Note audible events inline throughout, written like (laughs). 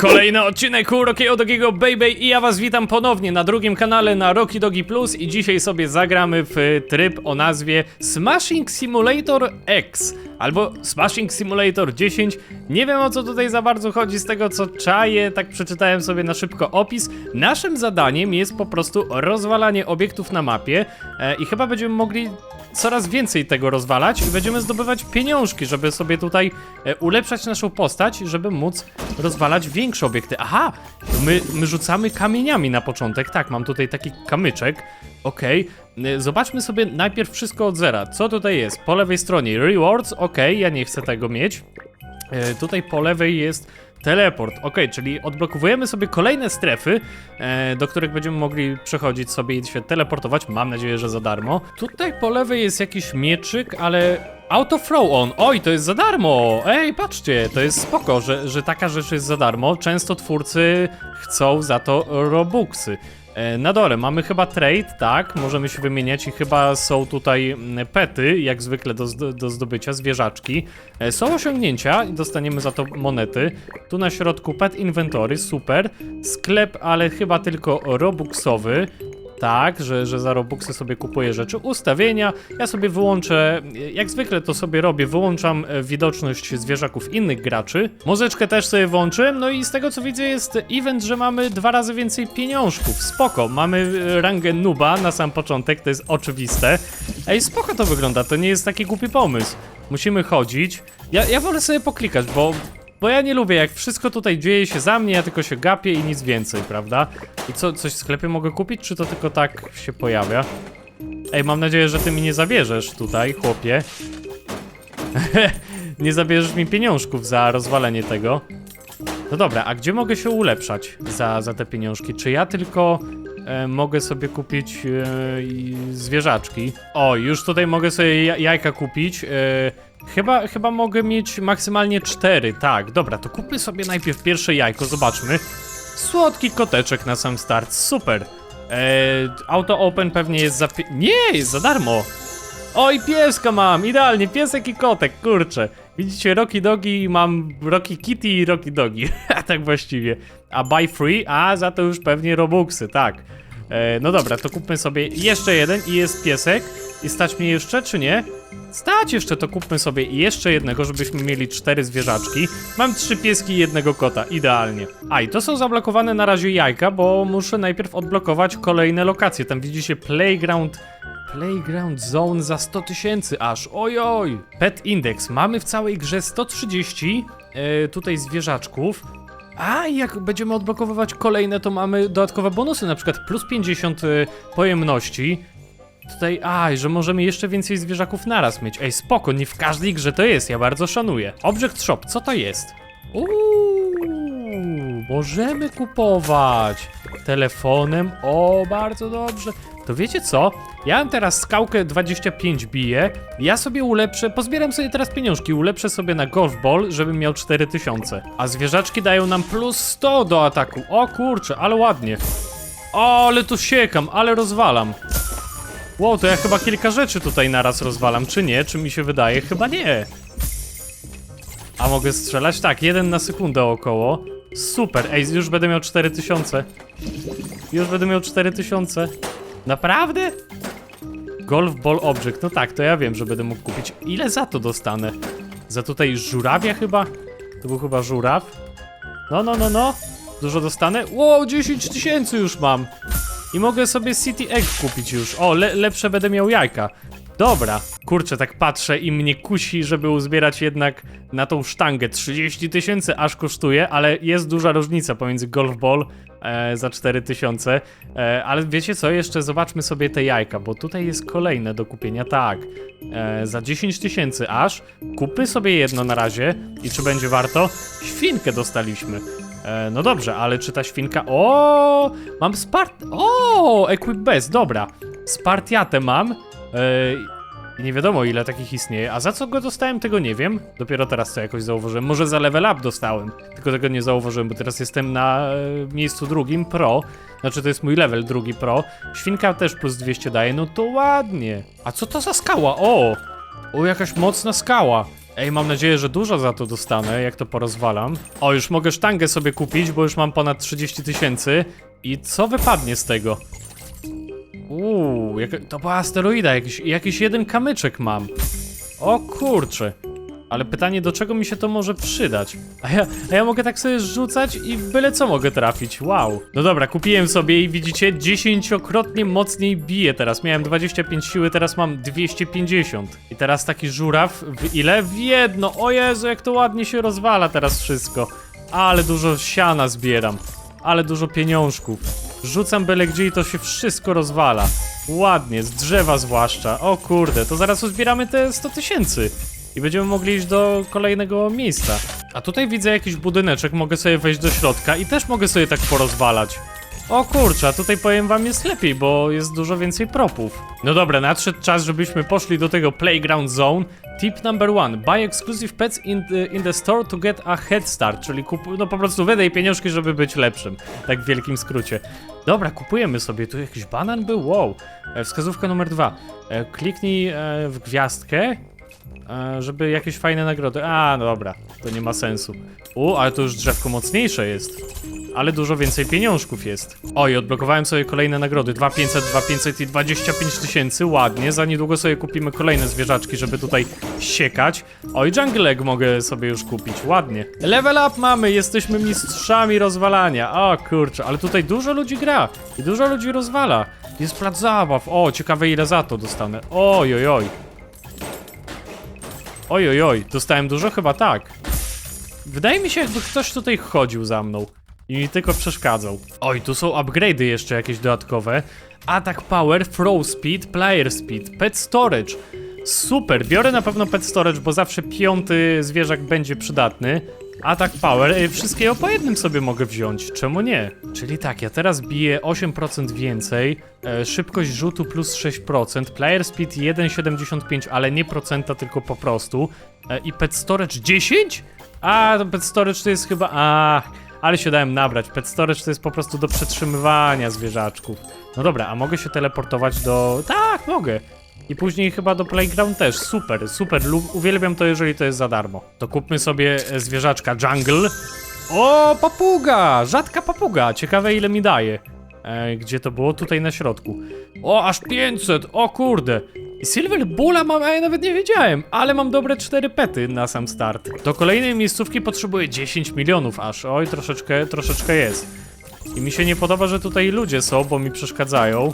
Kolejny odcinek u Rockiego Dogiego Baby i ja was witam ponownie na drugim kanale na Rocky Dogi Plus i dzisiaj sobie zagramy w tryb o nazwie Smashing Simulator X albo Smashing Simulator 10. Nie wiem o co tutaj za bardzo chodzi z tego co czaję, tak przeczytałem sobie na szybko opis. Naszym zadaniem jest po prostu rozwalanie obiektów na mapie e, i chyba będziemy mogli coraz więcej tego rozwalać i będziemy zdobywać pieniążki, żeby sobie tutaj e, ulepszać naszą postać, żeby móc rozwalać większe obiekty. Aha, my, my rzucamy kamieniami na początek. Tak, mam tutaj taki kamyczek. Okej, e, zobaczmy sobie najpierw wszystko od zera. Co tutaj jest? Po lewej stronie rewards, okej, ja nie chcę tego mieć. E, tutaj po lewej jest teleport. Ok, czyli odblokowujemy sobie kolejne strefy, e, do których będziemy mogli przechodzić sobie i się teleportować. Mam nadzieję, że za darmo. Tutaj po lewej jest jakiś mieczyk, ale Auto throw on. Oj, to jest za darmo. Ej, patrzcie, to jest spoko, że, że taka rzecz jest za darmo. Często twórcy chcą za to robuxy. E, Na dole mamy chyba trade, tak, możemy się wymieniać i chyba są tutaj mm, pety, jak zwykle do, do zdobycia, zwierzaczki. E, Są osiągnięcia i dostaniemy za to monety. Tu na środku pet inventory, super. Sklep, ale chyba tylko robuxowy. Tak, że, że za Robuxy sobie kupuję rzeczy. Ustawienia. Ja sobie wyłączę, jak zwykle to sobie robię, wyłączam e, widoczność zwierzaków innych graczy. Muzyczkę też sobie włączyłem, no i z tego co widzę jest event, że mamy dwa razy więcej pieniążków. Spoko, mamy e, rangę nuba na sam początek, to jest oczywiste. Ej, spoko to wygląda, to nie jest taki głupi pomysł. Musimy chodzić. Ja, ja wolę sobie poklikać, bo bo ja nie lubię, jak wszystko tutaj dzieje się za mnie, ja tylko się gapię i nic więcej, prawda? I co, coś w sklepie mogę kupić, czy to tylko tak się pojawia? Ej, mam nadzieję, że ty mi nie zabierzesz tutaj, chłopie. (laughs) nie zabierzesz mi pieniążków za rozwalenie tego. No dobra, a gdzie mogę się ulepszać za, za te pieniążki? Czy ja tylko mogę sobie kupić e, zwierzaczki? O, już tutaj mogę sobie ja- jajka kupić. E, chyba, chyba mogę mieć maksymalnie cztery, tak. Dobra, to kupmy sobie najpierw pierwsze jajko, zobaczmy. Słodki koteczek na sam start, super. E, auto open pewnie jest za... Nie, jest za darmo. Oj, pieska mam, idealnie, piesek i kotek, kurczę. Widzicie, Rocky Dogi mam Rocky Kitty i Rocky Dogi, (laughs) tak właściwie. A buy free, a za to już pewnie Robuxy, tak. E, no dobra, to kupmy sobie jeszcze jeden i jest piesek. I stać mnie jeszcze, czy nie? Stać jeszcze, to kupmy sobie jeszcze jednego, żebyśmy mieli cztery zwierzaczki. Mam trzy pieski i jednego kota, idealnie. A i to są zablokowane na razie jajka, bo muszę najpierw odblokować kolejne lokacje. Tam widzicie Playground Playground Zone za 100 tysięcy aż, ojoj! Pet Index, mamy w całej grze 130 e, tutaj zwierzaczków. A jak będziemy odblokowywać kolejne, to mamy dodatkowe bonusy, na przykład plus 50 e, pojemności. Tutaj, aj, że możemy jeszcze więcej zwierzaków naraz mieć. Ej, spoko, nie w każdej grze to jest, ja bardzo szanuję. Object Shop, co to jest? Uuu, możemy kupować telefonem. O, bardzo dobrze. To wiecie co? Ja mam teraz skałkę 25 bije. Ja sobie ulepszę, pozbieram sobie teraz pieniążki, ulepszę sobie na golf ball, żebym miał 4000. A zwierzaczki dają nam plus 100 do ataku. O kurczę, ale ładnie. O, ale tu siekam, ale rozwalam. Wow, to ja chyba kilka rzeczy tutaj naraz rozwalam, czy nie? Czy mi się wydaje? Chyba nie. A mogę strzelać? Tak, jeden na sekundę około. Super, ej, już będę miał 4000. Już będę miał 4000. Naprawdę? Golf Ball Object, no tak, to ja wiem, że będę mógł kupić. Ile za to dostanę? Za tutaj żurawia chyba? To był chyba żuraw. No, no, no, no. Dużo dostanę? Wow, 10 tysięcy już mam. I mogę sobie City Egg kupić już. O, le lepsze będę miał jajka. Dobra, kurczę, tak patrzę i mnie kusi, żeby uzbierać jednak na tą sztangę. 30 tysięcy aż kosztuje, ale jest duża różnica pomiędzy Golf Ball e, za 4 tysiące. E, ale wiecie co, jeszcze zobaczmy sobie te jajka, bo tutaj jest kolejne do kupienia. Tak, e, za 10 tysięcy aż. Kupy sobie jedno na razie i czy będzie warto? Świnkę dostaliśmy. E, no dobrze, ale czy ta świnka... O, mam Spart... O, Equip Bez, dobra. Spartiatę mam. E, i nie wiadomo ile takich istnieje. A za co go dostałem, tego nie wiem. Dopiero teraz to jakoś zauważyłem. Może za level up dostałem. Tylko tego nie zauważyłem, bo teraz jestem na e, miejscu drugim pro. Znaczy to jest mój level drugi pro. Świnka też plus 200 daje, no to ładnie. A co to za skała? O! O, jakaś mocna skała. Ej, mam nadzieję, że dużo za to dostanę, jak to porozwalam. O, już mogę sztangę sobie kupić, bo już mam ponad 30 tysięcy. I co wypadnie z tego? Uuu, jak, to była asteroida, jakiś, jakiś jeden kamyczek mam. O kurczę. Ale pytanie, do czego mi się to może przydać? A ja, a ja mogę tak sobie rzucać i byle co mogę trafić, wow. No dobra, kupiłem sobie i widzicie, dziesięciokrotnie mocniej bije teraz. Miałem 25 siły, teraz mam 250. I teraz taki żuraw, w ile? W jedno. O Jezu, jak to ładnie się rozwala teraz wszystko. Ale dużo siana zbieram. Ale dużo pieniążków. Rzucam byle gdzie i to się wszystko rozwala. Ładnie, z drzewa zwłaszcza. O kurde, to zaraz uzbieramy te 100 tysięcy. I będziemy mogli iść do kolejnego miejsca. A tutaj widzę jakiś budyneczek, mogę sobie wejść do środka i też mogę sobie tak porozwalać. O kurczę, tutaj powiem wam jest lepiej, bo jest dużo więcej propów. No dobra, nadszedł czas, żebyśmy poszli do tego Playground Zone. Tip number one, buy exclusive pets in the, in the store to get a head start, czyli kup, no po prostu wydaj pieniążki, żeby być lepszym. Tak w wielkim skrócie. Dobra, kupujemy sobie, tu jakiś banan był, wow. E, wskazówka numer dwa. E, kliknij e, w gwiazdkę żeby jakieś fajne nagrody. A, no dobra, to nie ma sensu. U, ale to już drzewko mocniejsze jest. Ale dużo więcej pieniążków jest. Oj, odblokowałem sobie kolejne nagrody. 2500, 2500 i 25 tysięcy. Ładnie. Za niedługo sobie kupimy kolejne zwierzaczki, żeby tutaj siekać. Oj, jungle egg mogę sobie już kupić. Ładnie. Level up mamy. Jesteśmy mistrzami rozwalania. O kurczę, ale tutaj dużo ludzi gra. I dużo ludzi rozwala. Jest plac zabaw. O, ciekawe ile za to dostanę. Oj, oj, oj. Oj, oj, oj, dostałem dużo? Chyba tak. Wydaje mi się, jakby ktoś tutaj chodził za mną i mi tylko przeszkadzał. Oj, tu są upgrade'y jeszcze jakieś dodatkowe. Attack Power, Throw Speed, Player Speed, Pet Storage. Super, biorę na pewno Pet Storage, bo zawsze piąty zwierzak będzie przydatny. Attack Power, y, wszystkiego po jednym sobie mogę wziąć, czemu nie? Czyli tak, ja teraz biję 8% więcej, e, szybkość rzutu plus 6%, player speed 1,75, ale nie procenta, tylko po prostu. E, I pet storage 10? A, to pet storage to jest chyba... A, ale się dałem nabrać. Pet storage to jest po prostu do przetrzymywania zwierzaczków. No dobra, a mogę się teleportować do... Tak, mogę. I później chyba do Playground też. Super, super. Uwielbiam to, jeżeli to jest za darmo. To kupmy sobie e, zwierzaczka Jungle. O, papuga! Rzadka papuga. Ciekawe ile mi daje. E, gdzie to było? Tutaj na środku. O, aż 500! O kurde! Silver Bulla mam, a ja nawet nie wiedziałem, ale mam dobre 4 pety na sam start. Do kolejnej miejscówki potrzebuję 10 milionów aż. Oj, troszeczkę, troszeczkę jest. I mi się nie podoba, że tutaj ludzie są, bo mi przeszkadzają.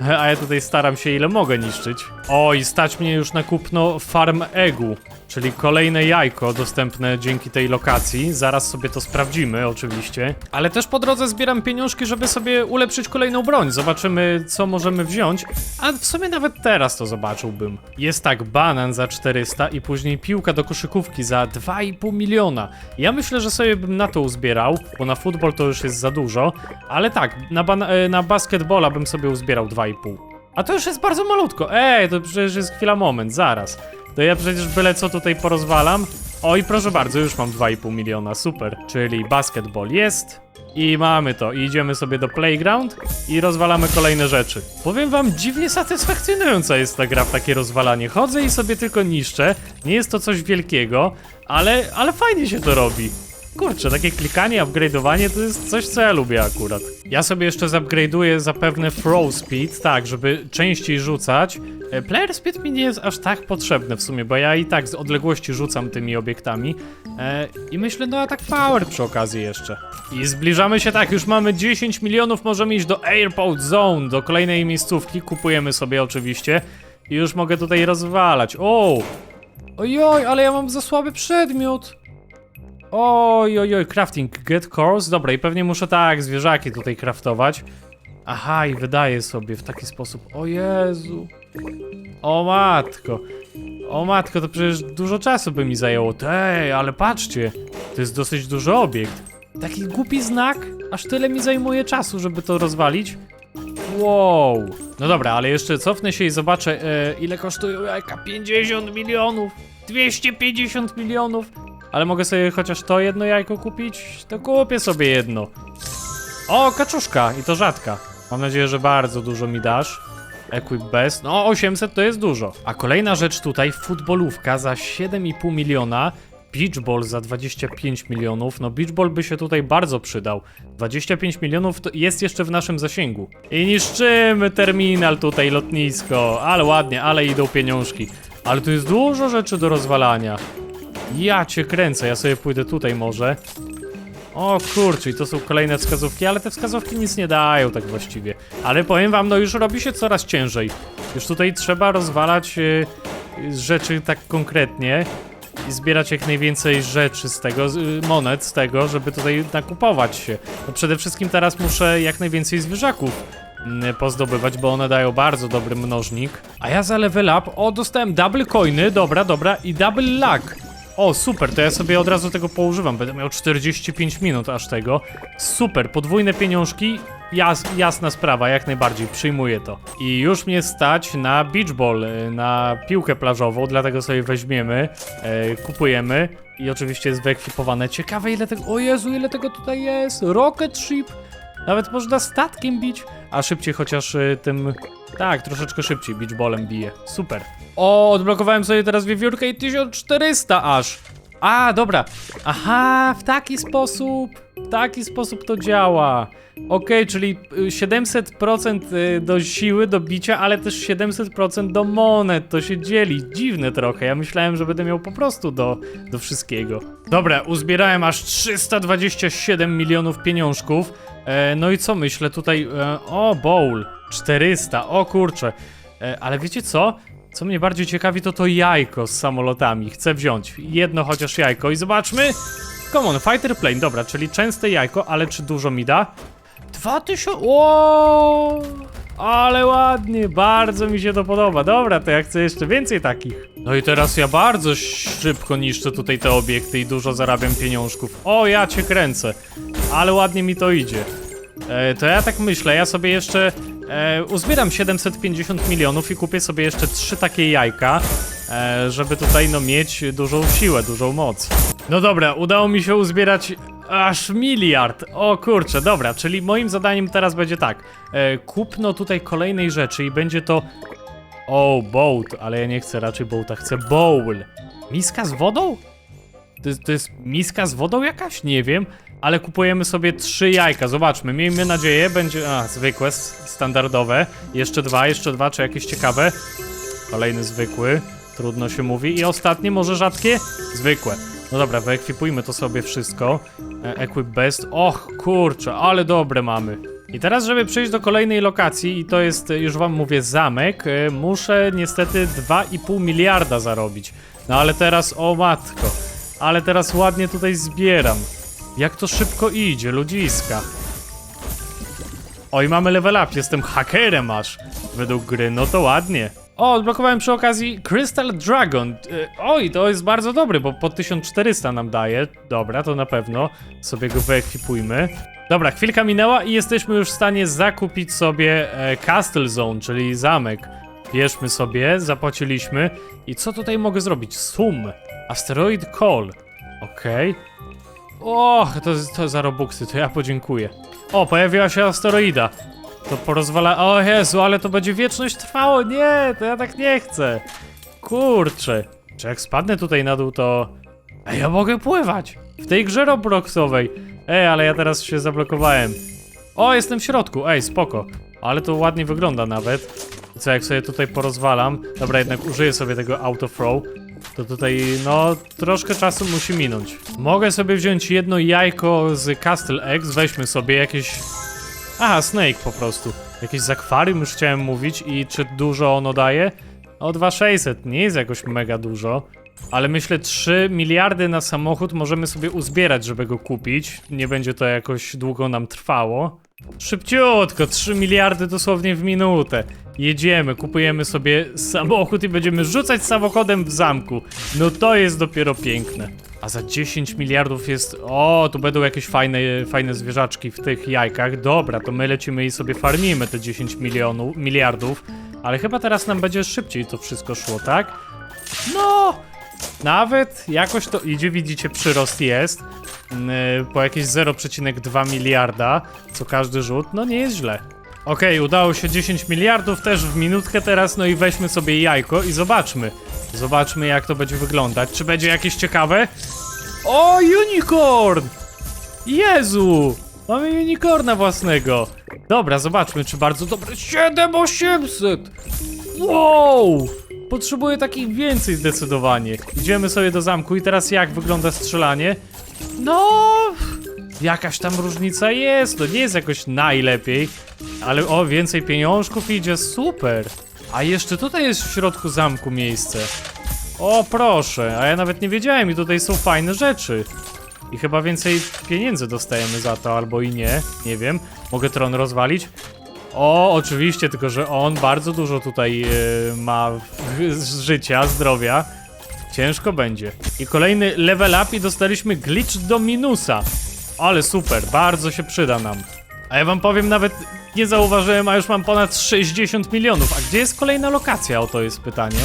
A ja tutaj staram się ile mogę niszczyć. O, i stać mnie już na kupno Farm Eggu, czyli kolejne jajko dostępne dzięki tej lokacji. Zaraz sobie to sprawdzimy, oczywiście. Ale też po drodze zbieram pieniążki, żeby sobie ulepszyć kolejną broń. Zobaczymy, co możemy wziąć. A w sumie nawet teraz to zobaczyłbym. Jest tak, banan za 400 i później piłka do koszykówki za 2,5 miliona. Ja myślę, że sobie bym na to uzbierał, bo na futbol to już jest za dużo. Ale tak, na, e, na basketbola bym sobie uzbierał 2,5. A to już jest bardzo malutko. Ej, to przecież jest chwila moment, zaraz. To ja przecież byle co tutaj porozwalam. Oj, proszę bardzo, już mam 2,5 miliona, super. Czyli basketball jest. I mamy to. I idziemy sobie do playground i rozwalamy kolejne rzeczy. Powiem wam, dziwnie satysfakcjonująca jest ta gra w takie rozwalanie. Chodzę i sobie tylko niszczę. Nie jest to coś wielkiego, ale, ale fajnie się to robi. Kurczę, takie klikanie, upgrade'owanie to jest coś, co ja lubię akurat. Ja sobie jeszcze zupgrade'uję zapewne throw speed, tak, żeby częściej rzucać. E, Player speed mi nie jest aż tak potrzebny w sumie, bo ja i tak z odległości rzucam tymi obiektami. E, I myślę, no a tak power przy okazji jeszcze. I zbliżamy się tak, już mamy 10 milionów, możemy iść do Airport Zone, do kolejnej miejscówki, kupujemy sobie oczywiście. I już mogę tutaj rozwalać. O! Ojoj, ale ja mam za słaby przedmiot. Oj, oj, oj, crafting, get course. Dobra, i pewnie muszę tak, zwierzaki tutaj craftować. Aha, i wydaje sobie w taki sposób. O Jezu. O matko. O matko, to przecież dużo czasu by mi zajęło. Tej, ale patrzcie. To jest dosyć duży obiekt. Taki głupi znak, aż tyle mi zajmuje czasu, żeby to rozwalić. Wow. No dobra, ale jeszcze cofnę się i zobaczę, e, ile kosztują jajka. 50 milionów. 250 milionów. Ale mogę sobie chociaż to jedno jajko kupić? To kupię sobie jedno. O, kaczuszka i to rzadka. Mam nadzieję, że bardzo dużo mi dasz. Equip Best. No 800 to jest dużo. A kolejna rzecz tutaj, futbolówka za 7,5 miliona. Beach Ball za 25 milionów. No Beach Ball by się tutaj bardzo przydał. 25 milionów to jest jeszcze w naszym zasięgu. I niszczymy terminal tutaj, lotnisko. Ale ładnie, ale idą pieniążki. Ale tu jest dużo rzeczy do rozwalania. Ja cię kręcę, ja sobie pójdę tutaj może. O kurczę, i to są kolejne wskazówki, ale te wskazówki nic nie dają tak właściwie. Ale powiem wam, no już robi się coraz ciężej. Już tutaj trzeba rozwalać y, y, rzeczy tak konkretnie i zbierać jak najwięcej rzeczy z tego, y, monet z tego, żeby tutaj nakupować się. No przede wszystkim teraz muszę jak najwięcej zwierzaków mm, pozdobywać, bo one dają bardzo dobry mnożnik. A ja za level up, o dostałem double coiny, dobra, dobra, i double luck. O, super, to ja sobie od razu tego poużywam. Będę miał 45 minut aż tego. Super, podwójne pieniążki. Jas, jasna sprawa, jak najbardziej, przyjmuję to. I już mnie stać na beach ball, y, na piłkę plażową, dlatego sobie weźmiemy, e, kupujemy. I oczywiście jest wyekwipowane. Ciekawe ile tego... O Jezu, ile tego tutaj jest! Rocket ship! Nawet można statkiem bić, a szybciej chociaż y, tym... Tak, troszeczkę szybciej beachballem bije. Super. O, odblokowałem sobie teraz wiewiórkę i 1400 aż. A, dobra. Aha, w taki sposób. W taki sposób to działa. Okej, czyli y, 700% y, do siły, do bicia, ale też 700% do monet. To się dzieli. Dziwne trochę. Ja myślałem, że będę miał po prostu do, do wszystkiego. Dobra, uzbierałem aż 327 milionów pieniążków. E, no i co myślę tutaj? E, o, bowl. 400. O kurczę. E, ale wiecie co? Co mnie bardziej ciekawi, to to jajko z samolotami. Chcę wziąć jedno chociaż jajko i zobaczmy. Come on, fighter plane. Dobra, czyli częste jajko, ale czy dużo mi da? 2000. O! Ale ładnie, bardzo mi się to podoba. Dobra, to ja chcę jeszcze więcej takich. No i teraz ja bardzo szybko niszczę tutaj te obiekty i dużo zarabiam pieniążków. O, ja cię kręcę. Ale ładnie mi to idzie. E, to ja tak myślę, ja sobie jeszcze e, uzbieram 750 milionów i kupię sobie jeszcze trzy takie jajka, e, żeby tutaj no mieć dużą siłę, dużą moc. No dobra, udało mi się uzbierać aż miliard. O kurczę, dobra, czyli moim zadaniem teraz będzie tak. E, kupno tutaj kolejnej rzeczy i będzie to o, boat, ale ja nie chcę raczej boata, chcę bowl. Miska z wodą? To to jest miska z wodą jakaś? Nie wiem, ale kupujemy sobie trzy jajka. Zobaczmy, miejmy nadzieję, będzie. A, zwykłe, standardowe. Jeszcze dwa, jeszcze dwa, czy jakieś ciekawe? Kolejny zwykły, trudno się mówi. I ostatnie, może rzadkie? Zwykłe. No dobra, wyekwipujmy to sobie wszystko. E, Equip best. Och, kurczę, ale dobre mamy. I teraz, żeby przejść do kolejnej lokacji, i to jest, już wam mówię, zamek, e, muszę niestety 2,5 miliarda zarobić. No ale teraz, o matko, ale teraz ładnie tutaj zbieram. Jak to szybko idzie, ludziska. Oj, mamy level up, jestem hakerem aż. Według gry, no to ładnie. O, odblokowałem przy okazji Crystal Dragon. E, Oj, to jest bardzo dobry, bo po 1400 nam daje. Dobra, to na pewno sobie go wyekwipujmy. Dobra, chwilka minęła i jesteśmy już w stanie zakupić sobie e, Castle Zone, czyli zamek. Bierzmy sobie, zapłaciliśmy. I co tutaj mogę zrobić? Sum. Asteroid Call. Okej. Och, to, to za robuxy, to ja podziękuję. O, pojawiła się asteroida. To porozwala... O Jezu, ale to będzie wieczność trwało. Nie, to ja tak nie chcę. Kurczę. Czy jak spadnę tutaj na dół, to... Ej, ja mogę pływać. W tej grze Robloxowej. Ej, ale ja teraz się zablokowałem. O, jestem w środku. Ej, spoko. Ale to ładnie wygląda nawet. Co, jak sobie tutaj porozwalam... Dobra, jednak użyję sobie tego auto throw. To tutaj, no, troszkę czasu musi minąć. Mogę sobie wziąć jedno jajko z Castle Eggs, weźmy sobie jakieś... Aha, Snake po prostu. Jakieś z akwarium już chciałem mówić i czy dużo ono daje? O 2600, nie jest jakoś mega dużo. Ale myślę 3 miliardy na samochód możemy sobie uzbierać, żeby go kupić. Nie będzie to jakoś długo nam trwało. Szybciutko, 3 miliardy dosłownie w minutę. Jedziemy, kupujemy sobie samochód i będziemy rzucać samochodem w zamku. No to jest dopiero piękne. A za 10 miliardów jest... O, tu będą jakieś fajne, fajne zwierzaczki w tych jajkach. Dobra, to my lecimy i sobie farmimy te 10 milionów, miliardów. Ale chyba teraz nam będzie szybciej to wszystko szło, tak? No! Nawet jakoś to idzie, widzicie, przyrost jest. Yy, po jakieś 0,2 miliarda co każdy rzut, no nie jest źle. Okej, udało się 10 miliardów też w minutkę teraz, no i weźmy sobie jajko i zobaczmy. Zobaczmy jak to będzie wyglądać. Czy będzie jakieś ciekawe? O, unicorn! Jezu! Mamy unicorna własnego. Dobra, zobaczmy, czy bardzo dobre. 7800! Wow! Potrzebuję takich więcej zdecydowanie. Idziemy sobie do zamku i teraz jak wygląda strzelanie? No, jakaś tam różnica jest. To nie jest jakoś najlepiej, ale o, więcej pieniążków idzie, super. A jeszcze tutaj jest w środku zamku miejsce. O, proszę, a ja nawet nie wiedziałem i tutaj są fajne rzeczy. I chyba więcej pieniędzy dostajemy za to, albo i nie, nie wiem. Mogę tron rozwalić? O, oczywiście, tylko że on bardzo dużo tutaj e, ma życia, zdrowia. Ciężko będzie. I kolejny level up i dostaliśmy glitch do minusa. Ale super, bardzo się przyda nam. A ja wam powiem, nawet nie zauważyłem, a już mam ponad 60 milionów. A gdzie jest kolejna lokacja? O to jest pytanie.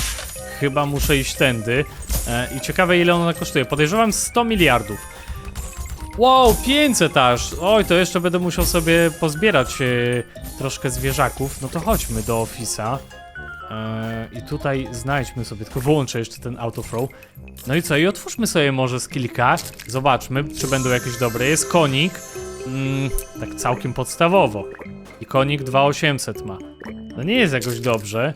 Chyba muszę iść tędy. E, I ciekawe ile ona kosztuje. Podejrzewam 100 miliardów. Wow, 500 aż! Oj, to jeszcze będę musiał sobie pozbierać e, troszkę zwierzaków. No to chodźmy do Office'a. E, I tutaj znajdźmy sobie, tylko wyłączę jeszcze ten autoflow. No i co, i otwórzmy sobie może z kilka. Zobaczmy, czy będą jakieś dobre. Jest konik. Mm, tak całkiem podstawowo. I konik 2800 ma. No nie jest jakoś dobrze.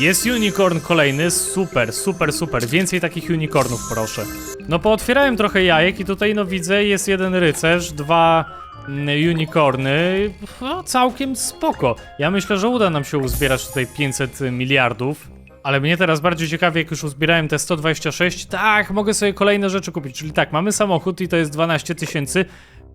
Jest unicorn kolejny, super, super, super. Więcej takich unicornów proszę. No pootwierałem trochę jajek i tutaj no widzę jest jeden rycerz, dwa mm, unicorny. No całkiem spoko. Ja myślę, że uda nam się uzbierać tutaj 500 miliardów. Ale mnie teraz bardziej ciekawi, jak już uzbierałem te 126, tak, mogę sobie kolejne rzeczy kupić. Czyli tak, mamy samochód i to jest 12 tysięcy.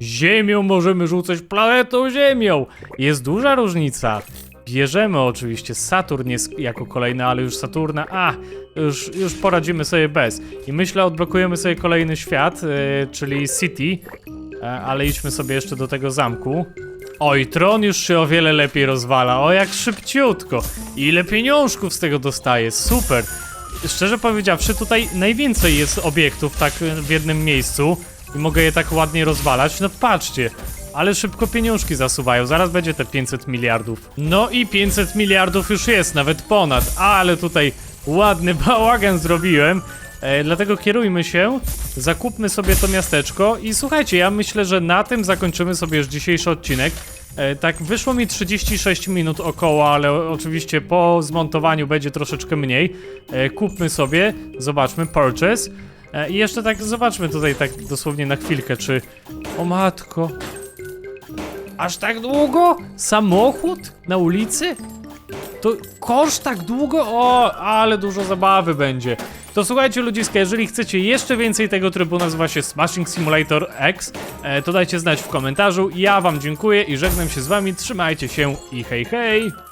Ziemią możemy rzucać planetą Ziemią. Jest duża różnica. Bierzemy oczywiście Saturn jest jako kolejny, ale już Saturna, a, już, już poradzimy sobie bez. I myślę, odblokujemy sobie kolejny świat, e, czyli City, e, ale idźmy sobie jeszcze do tego zamku. Oj, tron już się o wiele lepiej rozwala, o jak szybciutko. Ile pieniążków z tego dostaje, super. Szczerze powiedziawszy, tutaj najwięcej jest obiektów tak w jednym miejscu i mogę je tak ładnie rozwalać. No patrzcie, ale szybko pieniążki zasuwają, zaraz będzie te 500 miliardów. No i 500 miliardów już jest, nawet ponad, ale tutaj ładny (laughs) bałagan zrobiłem. E, dlatego kierujmy się, zakupmy sobie to miasteczko i słuchajcie, ja myślę, że na tym zakończymy sobie już dzisiejszy odcinek. E, tak, wyszło mi 36 minut około, ale oczywiście po zmontowaniu będzie troszeczkę mniej. E, kupmy sobie, zobaczmy, purchase. E, I jeszcze tak zobaczmy tutaj tak dosłownie na chwilkę, czy... O matko, Aż tak długo? Samochód? Na ulicy? To koszt tak długo? O, ale dużo zabawy będzie. To słuchajcie ludziska, jeżeli chcecie jeszcze więcej tego trybu, nazywa się Smashing Simulator X, e, to dajcie znać w komentarzu. Ja wam dziękuję i żegnam się z wami, trzymajcie się i hej hej!